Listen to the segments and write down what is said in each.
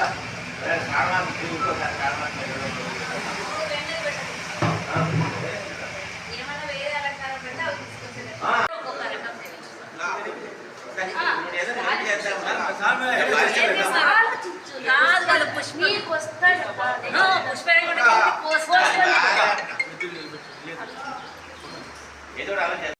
కదా సారణాలు తిరుగుతూ సారణాలు మీకు వస్తాడు పుష్ప ఏదో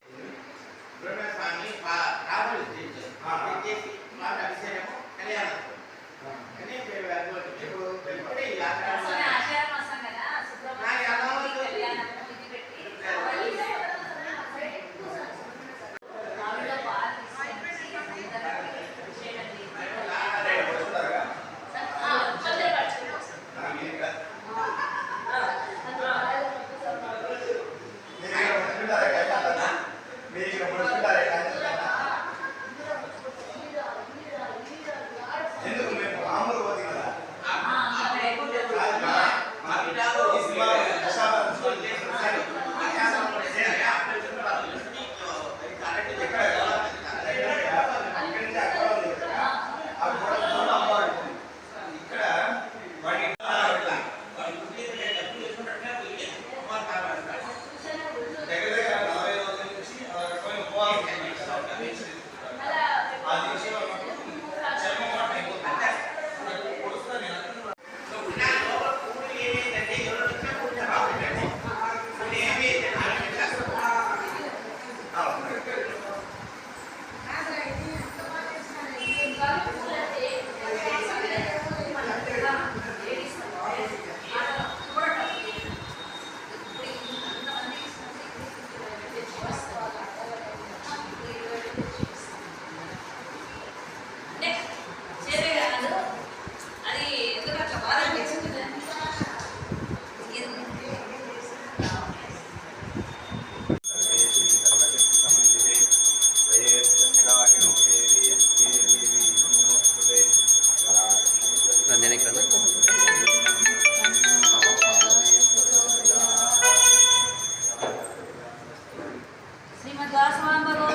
Thank you. श्रीमद्वासवान Bhagavad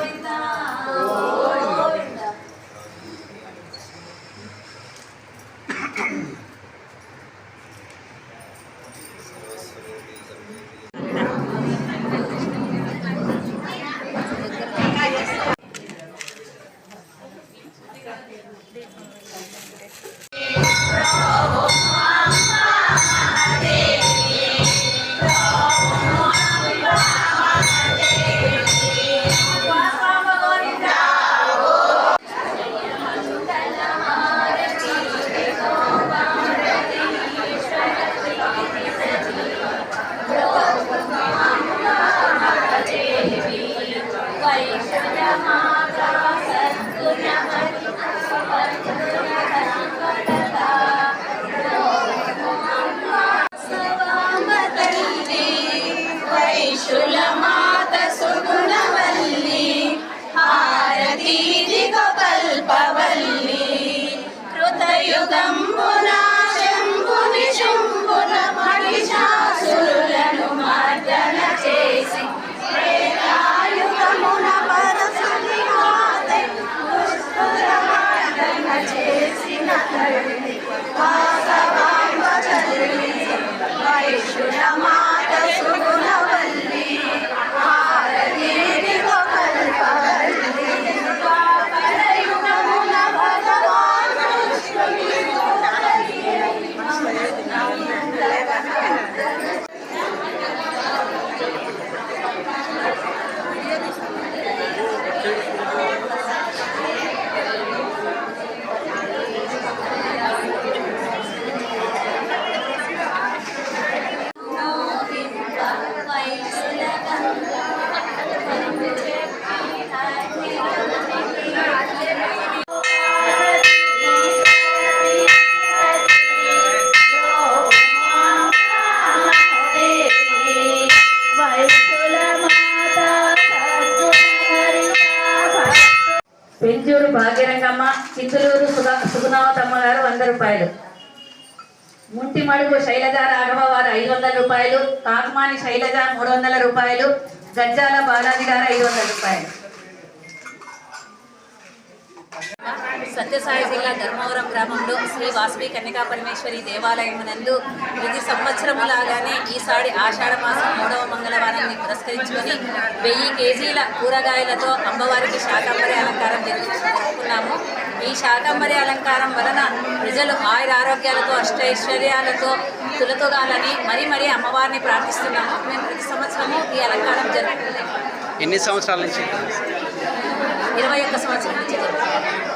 Gautam Amen. పెంచూరు భాగ్యరంగమ్మ Chintaluru Sudha సుగుణావతమ్మ గారు వంద రూపాయలు. ముంటిమడుగు శైలజ రాఘవ వారు ఐదు వందల రూపాయలు కాకుమాని శైలజ మూడు వందల రూపాయలు గజ్జాల బాలాజీ గారు ఐదు వందల రూపాయలు. సత్యసాయి జిల్లా ధర్మవరం గ్రామంలో శ్రీ వాసవి కన్యకా పరమేశ్వరి దేవాలయం నందు ప్రతి సంవత్సరము లాగానే ఈసారి ఆషాఢ మాసం మూడవ మంగళవారాన్ని పురస్కరించుకొని వెయ్యి కేజీల కూరగాయలతో అమ్మవారికి శాకాంబరి అలంకారం జరుపుకున్నాము. ఈ శాకాంబరి అలంకారం వలన ప్రజలు ఆయుర ఆరోగ్యాలతో అష్టైశ్వర్యాలతో తులతొగాలని మరీ మరీ అమ్మవారిని ప్రార్థిస్తున్నాము. మేము ప్రతి సంవత్సరము ఈ అలంకారం జరుపుకుంటాము. ఎన్ని సంవత్సరాల నుంచి? ఇరవై ఒక్క సంవత్సరం నుంచి జరుగుతుంది